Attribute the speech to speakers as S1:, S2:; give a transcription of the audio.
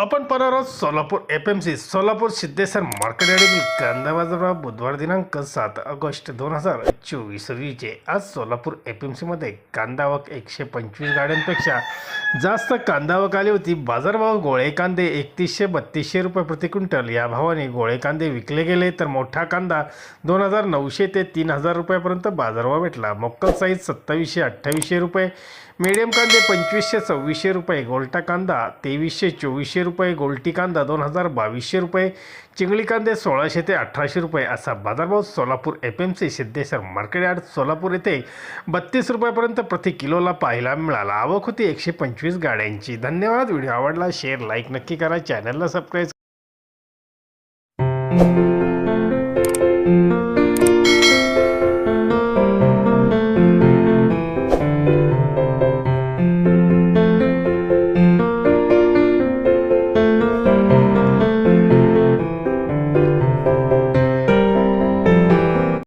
S1: आपण परत Solapur F M C Solapur Siddheshwar market यार्डातील कांदा बाजारभाव बुधवार दिनांक सात ऑगस्ट दोन हजार चोवीस रोजीचे आज सोलापूर एफ एम सीमध्ये कांदावक एकशे पंचवीस गाड्यांपेक्षा जास्त कांदावक आली होती. बाजारभाव गोळे कांदे एकतीसशे बत्तीसशे रुपये प्रति क्विंटल. या भावाने गोळे कांदे विकले गेले तर मोठा कांदा दोन हजार नऊशे ते तीन हजार रुपयापर्यंत बाजारभाव भेटला. मोक्कल साईज सत्तावीसशे अठ्ठावीसशे रुपये मीडियम कांदे पंचवीसशे सव्वीसशे रुपये गोल्टा कांदा तेवीसशे चोवीसशे रुपये गोल्टी कांदा दोन हजार बावीसशे रुपये चिंगळी कांदे सोळाशे ते अठराशे रुपये असा बाजारभाव Solapur F M C Siddheshwar market yard Solapur येथे बत्तीस रुपयापर्यंत प्रति किलोला पाहायला मिळाला. आवक होती एकशे पंचवीस गाड्यांची. धन्यवाद. व्हिडिओ आवडला शेअर लाईक नक्की करा. चॅनलला सबस्क्राईब